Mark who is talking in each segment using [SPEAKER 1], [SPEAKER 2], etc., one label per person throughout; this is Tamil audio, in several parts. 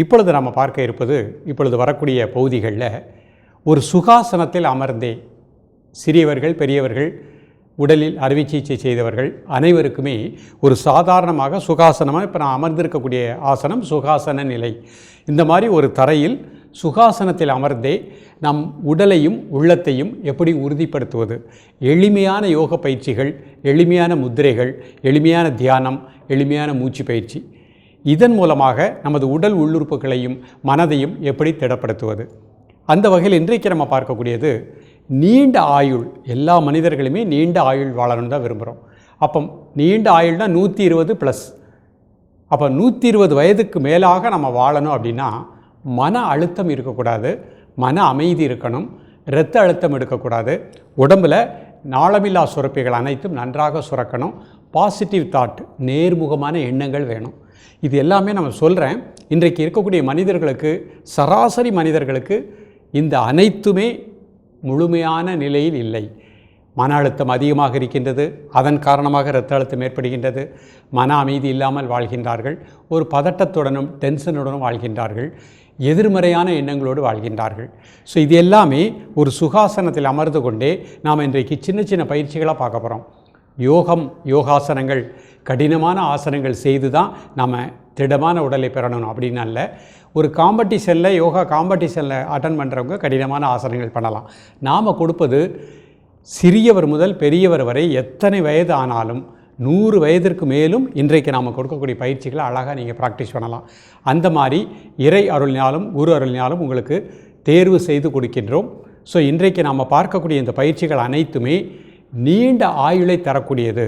[SPEAKER 1] இப்பொழுது நம்ம பார்க்க இருப்பது இப்பொழுது வரக்கூடிய பகுதிகளில் ஒரு சுகாசனத்தில் அமர்ந்தே சிறியவர்கள் பெரியவர்கள் உடலில் அறுவை சிகிச்சை செய்தவர்கள் அனைவருக்குமே ஒரு சாதாரணமாக சுகாசனமாக இப்போ நான் அமர்ந்திருக்கக்கூடிய ஆசனம் சுகாசன நிலை. இந்த மாதிரி ஒரு தரையில் சுகாசனத்தில் அமர்ந்தே நம் உடலையும் உள்ளத்தையும் எப்படி உறுதிப்படுத்துவது? எளிமையான யோக பயிற்சிகள் எளிமையான முத்திரைகள் எளிமையான தியானம் எளிமையான மூச்சு பயிற்சி. இதன் மூலமாக நமது உடல் உள்ளுறுப்புகளையும் மனதையும் எப்படி திடப்படுத்துவது? அந்த வகையில் இன்றைக்கு நம்ம பார்க்கக்கூடியது நீண்ட ஆயுள் எல்லா மனிதர்களுமே நீண்ட ஆயுள் வாழணும்னு தான் விரும்புகிறோம் அப்போ நீண்ட ஆயுள்னால் நூற்றி இருபது ப்ளஸ் அப்போ நூற்றி இருபது வயதுக்கு மேலாக நம்ம வாழணும் அப்படின்னா மன அழுத்தம் இருக்கக்கூடாது மன அமைதி இருக்கணும் இரத்த அழுத்தம் எடுக்கக்கூடாது உடம்பில் நாளமில்லா சுரப்பிகள் அனைத்தும் நன்றாக சுரக்கணும் பாசிட்டிவ் தாட் நேர்முகமான எண்ணங்கள் வேணும். இது எல்லாமே நம்ம சொல்கிறேன் இன்றைக்கு இருக்கக்கூடிய மனிதர்களுக்கு சராசரி மனிதர்களுக்கு இந்த அனைத்துமே முழுமையான நிலையில் இல்லை. மன அழுத்தம் அதிகமாக இருக்கின்றது. அதன் காரணமாக இரத்த அழுத்தம் ஏற்படுகின்றது. மன அமைதி இல்லாமல் வாழ்கின்றார்கள். ஒரு பதட்டத்துடனும் டென்ஷனுடனும் வாழ்கின்றார்கள். எதிர்மறையான எண்ணங்களோடு வாழ்கின்றார்கள். ஸோ இது எல்லாமே ஒரு சுகாசனத்தில் அமர்ந்து கொண்டே நாம் இன்றைக்கு சின்ன சின்ன பயிற்சிகளாக பார்க்க போகிறோம் யோகம் யோகாசனங்கள். கடினமான ஆசனங்கள் செய்து தான் நம்ம திடமான உடலை பெறணும். அப்படின்னு அல்ல. ஒரு காம்படிஷனில் யோகா காம்படிஷனில் அட்டன் பண்ணுறவங்க கடினமான ஆசனங்கள் பண்ணலாம். நாம் கொடுப்பது சிறியவர் முதல் பெரியவர் வரை எத்தனை வயது ஆனாலும் நூறு வயதிற்கு மேலும் இன்றைக்கு நாம் கொடுக்கக்கூடிய பயிற்சிகளை அழகாக நீங்கள் ப்ராக்டிஸ் பண்ணலாம். அந்த மாதிரி இறை அருளினாலும் குரு அருளினாலும் உங்களுக்கு தேர்வு செய்து கொடுக்கின்றோம். ஸோ இன்றைக்கு நாம் பார்க்கக்கூடிய இந்த பயிற்சிகள் அனைத்துமே நீண்ட ஆயுளை தரக்கூடியது.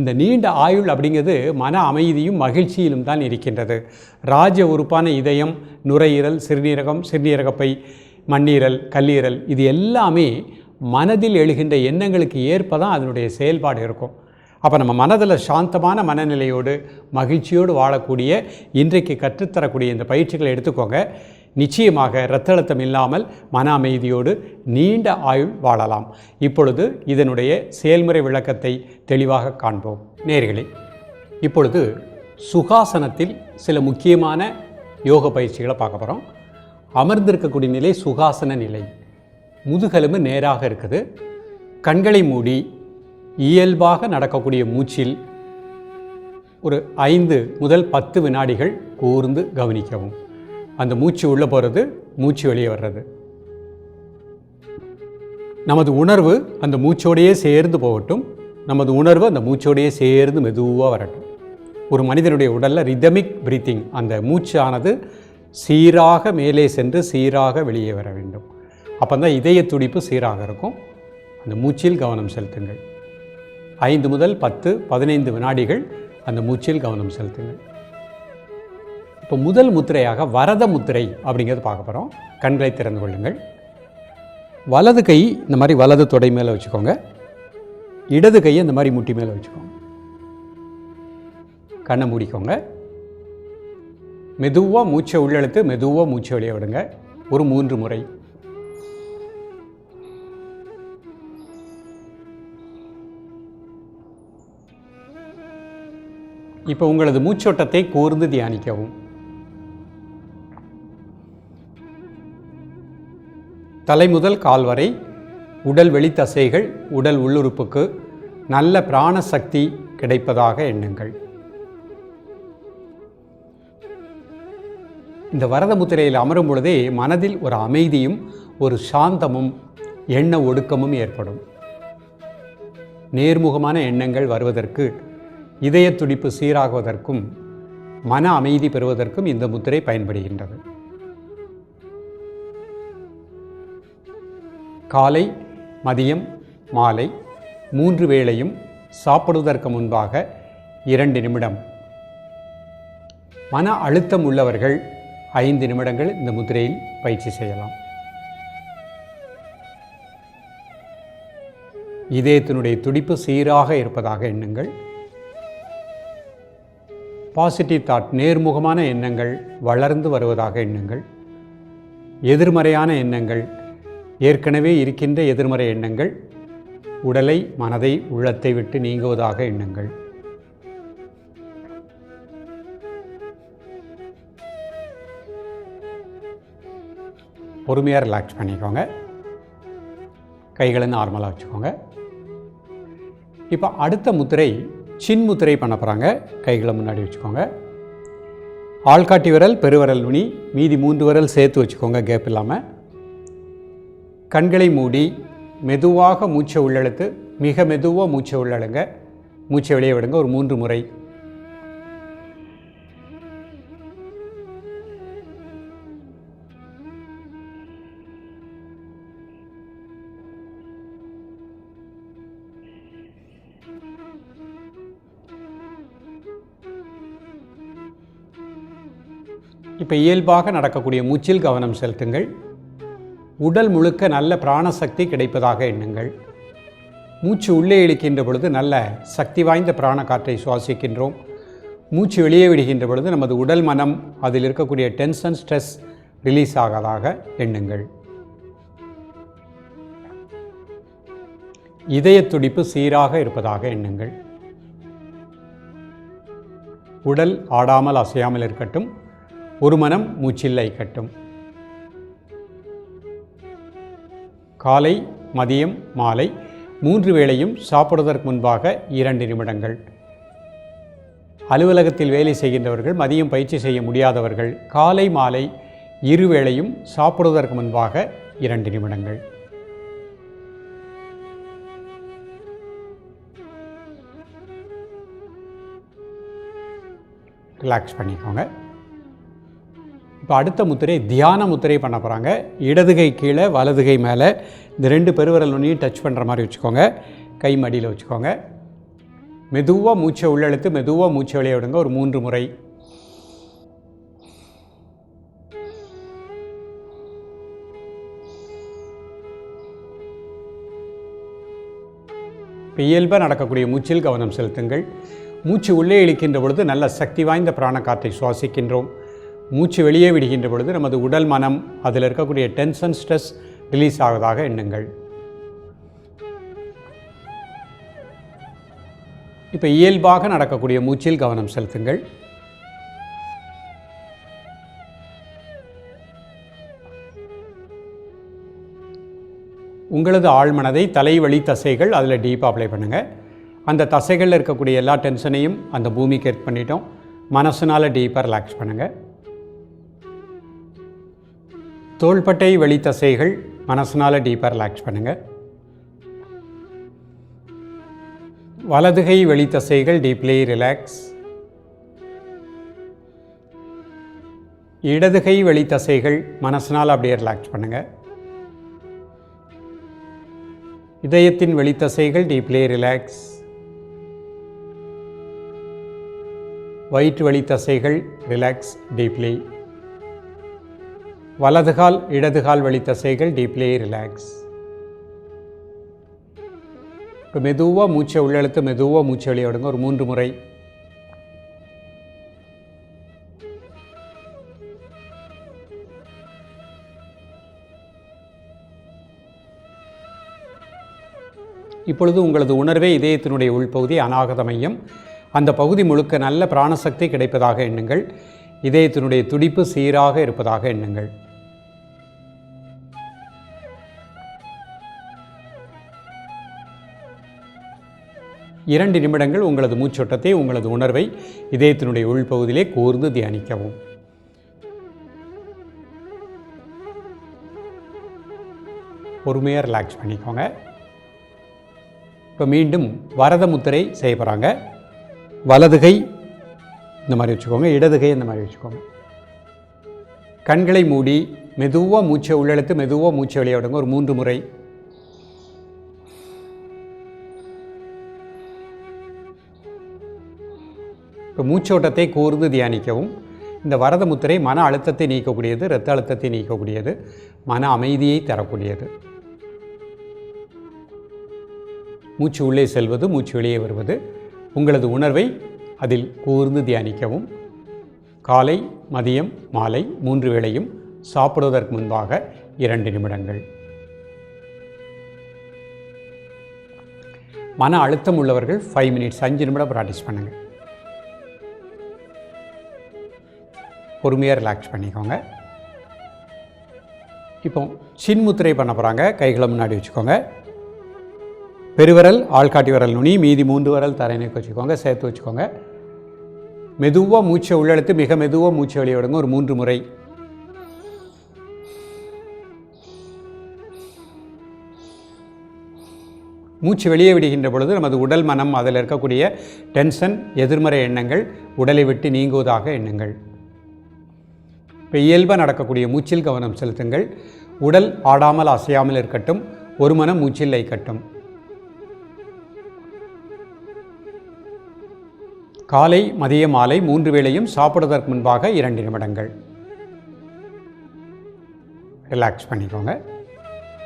[SPEAKER 1] இந்த நீண்ட ஆயுள் அப்படிங்கிறது மன அமைதியும் மகிழ்ச்சியிலும் தான் இருக்கின்றது. ராஜ உறுப்பான இதயம் நுரையீரல் சிறுநீரகம் சிறுநீரகப்பை மண்ணீரல் கல்லீரல் இது எல்லாமே மனதில் எழுகின்ற எண்ணங்களுக்கு ஏற்ப தான் அதனுடைய செயல்பாடு இருக்கும். அப்போ நம்ம மனதில் சாந்தமான மனநிலையோடு மகிழ்ச்சியோடு வாழக்கூடிய இன்றைக்கு கற்றுத்தரக்கூடிய இந்த பயிற்சிகளை எடுத்துக்கோங்க. நிச்சயமாக இரத்த அழுத்தம் இல்லாமல் மன அமைதியோடு நீண்ட ஆயுள் வாழலாம். இப்பொழுது இதனுடைய செயல்முறை விளக்கத்தை தெளிவாக காண்போம். நேர்களே இப்பொழுது சுகாசனத்தில் சில முக்கியமான யோக பயிற்சிகளை பார்க்க போகிறோம் அமர்ந்திருக்கக்கூடிய நிலை சுகாசன நிலை. முதுகெலும்பு நேராக இருக்குது. கண்களை மூடி இயல்பாக நடக்கக்கூடிய மூச்சில் ஒரு ஐந்து முதல் பத்து வினாடிகள் கூர்ந்து கவனிக்கவும். அந்த மூச்சு உள்ளே போகிறது மூச்சு வெளியே வர்றது. நமது உணர்வு அந்த மூச்சோடையே சேர்ந்து போகட்டும். நமது உணர்வு அந்த மூச்சோடையே சேர்ந்து மெதுவாக வரட்டும். ஒரு மனிதனுடைய உடலில் ரிதமிக் பிரீத்திங் அந்த மூச்சானது சீராக மேலே சென்று சீராக வெளியே வர வேண்டும். அப்போ தான் இதய துடிப்பு சீராக இருக்கும். அந்த மூச்சில் கவனம் செலுத்துங்கள். ஐந்து முதல் பத்து பதினைந்து வினாடிகள் அந்த மூச்சில் கவனம் செலுத்துங்கள். இப்போ முதல் முத்திரையாக வரத முத்திரை அப்படிங்கிறது பார்க்க போகிறோம் கண்களை திறந்து கொள்ளுங்கள். வலது கை இந்த மாதிரி வலது தொடை மேலே வச்சுக்கோங்க. இடது கையை இந்த மாதிரி முட்டி மேலே வச்சுக்கோங்க. கண்ணை மூடிக்கோங்க. மெதுவாக மூச்சை உள்ளெழுத்து மெதுவாக மூச்சை வெளியே விடுங்க. ஒரு மூன்று முறை. இப்போ உங்களது மூச்சோட்டத்தை கூர்ந்து தியானிக்கவும். தலை முதல் கால் வரை உடல் வெளித்தசைகள் உடல் உள்ளுறுப்புக்கு நல்ல பிராண சக்தி கிடைப்பதாக எண்ணுங்கள். இந்த வரத முத்திரையில் அமரும் பொழுதே மனதில் ஒரு அமைதியும் ஒரு சாந்தமும் எண்ண ஒடுக்கமும் ஏற்படும். நேர்முகமான எண்ணங்கள் வருவதற்கு இதய துடிப்பு சீராகுவதற்கும் மன அமைதி பெறுவதற்கும் இந்த முத்திரை பயன்படுகின்றது. காலை மதியம் மாலை மூன்று வேளையும் சாப்பிடுவதற்கு முன்பாக இரண்டு நிமிடம். மன அழுத்தம் உள்ளவர்கள் ஐந்து நிமிடங்கள் இந்த முதிரையில் பயிற்சி செய்யலாம். இதயத்தினுடைய துடிப்பு சீராக இருப்பதாக எண்ணுங்கள். பாசிட்டிவ் தாட் நேர்முகமான எண்ணங்கள் வளர்ந்து வருவதாக எண்ணுங்கள். எதிர்மறையான எண்ணங்கள் ஏற்கனவே இருக்கின்ற எதிர்மறை எண்ணங்கள் உடலை மனதை உள்ளத்தை விட்டு நீங்குவதாக எண்ணுங்கள். பொறுமையாக ரிலாக்ஸ் பண்ணிக்கோங்க. கைகளை நார்மலாக வச்சுக்கோங்க. இப்போ அடுத்த முத்திரை சின் முத்திரை பண்ண போகிறாங்க கைகளை முன்னாடி வச்சுக்கோங்க. ஆள்காட்டி விரல் பெருவரல் நுனி மீதி மூன்று விரல் சேர்த்து வச்சுக்கோங்க கேப் இல்லாமல் கண்களை மூடி மெதுவாக மூச்சை உள்ளழுத்து மிக மெதுவாக மூச்சை உள்ளழுங்க. மூச்சை வெளியே விடுங்க ஒரு மூன்று முறை. இப்போ இயல்பாக நடக்கக்கூடிய மூச்சில் கவனம் செலுத்துங்கள். உடல் முழுக்க நல்ல பிராணசக்தி கிடைப்பதாக எண்ணுங்கள். மூச்சு உள்ளே இழுக்கின்ற பொழுது நல்ல சக்தி வாய்ந்த பிராண காற்றை சுவாசிக்கின்றோம். மூச்சு வெளியே விடுகின்ற பொழுது நமது உடல் மனம் அதில் இருக்கக்கூடிய டென்ஷன் ஸ்ட்ரெஸ் ரிலீஸ் ஆகாதாக எண்ணுங்கள். இதய துடிப்பு சீராக இருப்பதாக எண்ணுங்கள். உடல் ஆடாமல் அசையாமல் இருக்கட்டும். ஒரு மனம் மூச்சில்லை கட்டும். காலை மதியம் மாலை மூன்று வேளையும் சாப்பிடுவதற்கு முன்பாக இரண்டு நிமிடங்கள். அலுவலகத்தில் வேலை செய்கின்றவர்கள் மதியம் பயிற்சி செய்ய முடியாதவர்கள் காலை மாலை இரு வேளையும் சாப்பிடுவதற்கு முன்பாக இரண்டு நிமிடங்கள். ரிலாக்ஸ் பண்ணிக்கோங்க. இப்போ அடுத்த முத்திரை தியான முத்திரை பண்ண போகிறாங்க இடதுகை கீழே வலதுகை மேலே. இந்த ரெண்டு பெருவிரல் நுனியும் டச் பண்ணுற மாதிரி வச்சுக்கோங்க. கை மடியில் வச்சுக்கோங்க. மெதுவாக மூச்சை உள்ளெழுத்து மெதுவாக மூச்சை வெளியே விடுங்க. ஒரு மூன்று முறை. இயல்பாக நடக்கக்கூடிய மூச்சில் கவனம் செலுத்துங்கள். மூச்சு உள்ளே இழுக்கின்ற பொழுது நல்ல சக்தி வாய்ந்த பிராண காற்றை சுவாசிக்கின்றோம். மூச்சு வெளியே விடுகின்ற பொழுது நமது உடல் மனம் அதில் இருக்கக்கூடிய டென்ஷன் ஸ்ட்ரெஸ் ரிலீஸ் ஆவதாக எண்ணுங்கள். இப்போ இயல்பாக நடக்கக்கூடிய மூச்சில் கவனம் செலுத்துங்கள். உங்களது ஆழ்மனதை தலைவழி தசைகள் அதில் டீப்பாக அப்ளை பண்ணுங்கள் அந்த தசைகளில் இருக்கக்கூடிய எல்லா டென்ஷனையும் அந்த பூமிக்கு எர்த் பண்ணிட்டோம். மனசுனால் டீப்பாக ரிலாக்ஸ் பண்ணுங்கள் தோள்பட்டை வெளி தசைகள் மனசுனால் டீப்பாக ரிலாக்ஸ் பண்ணுங்கள் வலதுகை வெளி தசைகள் டீப்லி ரிலாக்ஸ் இடதுகை வெளி தசைகள் மனசனால் அப்படியே ரிலாக்ஸ் பண்ணுங்கள் இதயத்தின் வெளித்தசைகள் டீப்லி ரிலாக்ஸ் வயிற்று வழித்தசைகள் ரிலாக்ஸ் டீப்லி வலதுகால் இடதுகால் வழி தசைகள் டீப்லே ரிலாக்ஸ் இப்போ மெதுவாக மூச்சை உள்ளெழுத்து மெதுவாக மூச்சை வெளியே விடுங்க ஒரு மூன்று முறை. இப்பொழுது உங்களது உணர்வே இதயத்தினுடைய உள்பகுதி அநாகத மையம். அந்த பகுதி முழுக்க நல்ல பிராணசக்தி கிடைப்பதாக எண்ணுங்கள். இதயத்தினுடைய துடிப்பு சீராக இருப்பதாக எண்ணுங்கள். இரண்டு நிமிடங்கள் உங்களது மூச்சோட்டத்தை உங்களது உணர்வை இதயத்தினுடைய உள்பகுதியிலே கூர்ந்து தியானிக்கவும். பொறுமையாக ரிலாக்ஸ் பண்ணிக்கோங்க. இப்போ மீண்டும் வரத முத்திரை செய்ய போகிறாங்க வலதுகை இந்த மாதிரி வச்சுக்கோங்க இடதுகை இந்த மாதிரி வச்சுக்கோங்க. கண்களை மூடி மெதுவாக மூச்சை உள்ளெழுத்து மெதுவாக மூச்சை விளையாடுங்க ஒரு மூன்று முறை இப்போ மூச்சோட்டத்தை கூர்ந்து தியானிக்கவும். இந்த வரத முத்திரை மன அழுத்தத்தை நீக்கக்கூடியது இரத்த அழுத்தத்தை நீக்கக்கூடியது மன அமைதியை தரக்கூடியது. மூச்சு உள்ளே செல்வது மூச்சு வெளியே வருவது உங்களது உணர்வை அதில் கூர்ந்து தியானிக்கவும். காலை மதியம் மாலை மூன்று வேளையும் சாப்பிடுவதற்கு முன்பாக இரண்டு நிமிடங்கள். மன அழுத்தம் உள்ளவர்கள் ஃபைவ் மினிட்ஸ் அஞ்சு நிமிடம் ப்ராக்டிஸ் பண்ணுங்கள் பொறுமையாக ரிலாக்ஸ் பண்ணிக்கோங்க. இப்போ சின்முத்திரை பண்ண போகிறாங்க கைகளை முன்னாடி வச்சுக்கோங்க. பெருவிரல் ஆள்காட்டி விரல் நுனி மீதி மூன்று விரல் தரைநீக்கு வச்சுக்கோங்க. சேர்த்து வச்சுக்கோங்க. மெதுவாக மூச்சை உள்ளெடுத்து மிக மெதுவாக மூச்சை வெளியே விடுங்க. ஒரு மூன்று முறை. மூச்சு வெளியே விடுகின்ற பொழுது நமது உடல் மனம் அதில் இருக்கக்கூடிய டென்ஷன் எதிர்மறை எண்ணங்கள் உடலை விட்டு நீங்குவதாக எண்ணுங்கள். இப்போ இயல்பாக நடக்கக்கூடிய மூச்சில் கவனம் செலுத்துங்கள். உடல் ஆடாமல் அசையாமல் இருக்கட்டும். ஒரு மனம் மூச்சில் கட்டும் காலை மதிய மாலை மூன்று வேளையும் சாப்பிடுவதற்கு முன்பாக இரண்டு நிமிடங்கள். ரிலாக்ஸ் பண்ணிக்கோங்க.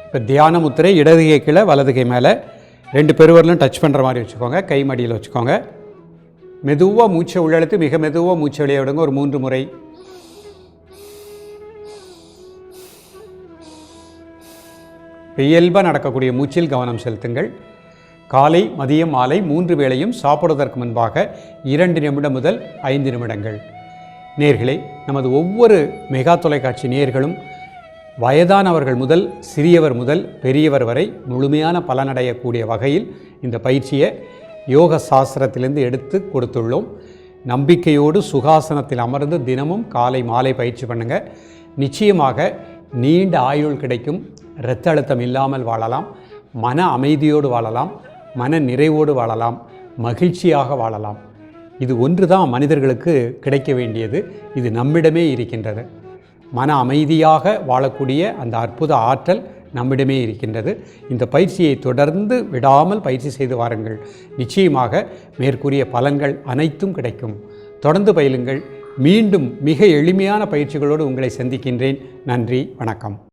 [SPEAKER 1] இப்போ தியான முத்திரை இடதுகை கீழே வலதுகை மேலே. ரெண்டு பெருவரலும் டச் பண்ணுற மாதிரி வச்சுக்கோங்க. கை மடியில் வச்சுக்கோங்க. மெதுவாக மூச்சை உள்ளெழுத்து மிக மெதுவாக மூச்சை விளையாடுங்க ஒரு மூன்று முறை இயல்பாக நடக்கக்கூடிய மூச்சில் கவனம் செலுத்துங்கள். காலை மதியம் மாலை மூன்று வேளையும் சாப்பிடுவதற்கு முன்பாக இரண்டு நிமிடம் முதல் ஐந்து நிமிடங்கள். நேர்களே நமது ஒவ்வொரு மெகா தொலைக்காட்சி நேர்களும் வயதானவர்கள் முதல் சிறியவர் முதல் பெரியவர் வரை முழுமையான பலனடையக்கூடிய வகையில் இந்த பயிற்சியை யோக சாஸ்திரத்திலிருந்து எடுத்து கொடுத்துள்ளோம். நம்பிக்கையோடு சுகாசனத்தில் அமர்ந்து தினமும் காலை மாலை பயிற்சி பண்ணுங்கள் நிச்சயமாக நீண்ட ஆயுள் கிடைக்கும். இரத்த அழுத்தம் இல்லாமல் வாழலாம் மன அமைதியோடு வாழலாம் மன நிறைவோடு வாழலாம் மகிழ்ச்சியாக வாழலாம். இது ஒன்று தான் மனிதர்களுக்கு கிடைக்க வேண்டியது. இது நம்மிடமே இருக்கின்றது. மன அமைதியாக வாழக்கூடிய அந்த அற்புத ஆற்றல் நம்மிடமே இருக்கின்றது. இந்த பயிற்சியை தொடர்ந்து விடாமல் பயிற்சி செய்து வாருங்கள். நிச்சயமாக மேற்கூறிய பலன்கள் அனைத்தும் கிடைக்கும். தொடர்ந்து பயிலுங்கள். மீண்டும் மிக எளிமையான பயிற்சிகளோடு உங்களை சந்திக்கின்றேன். நன்றி வணக்கம்.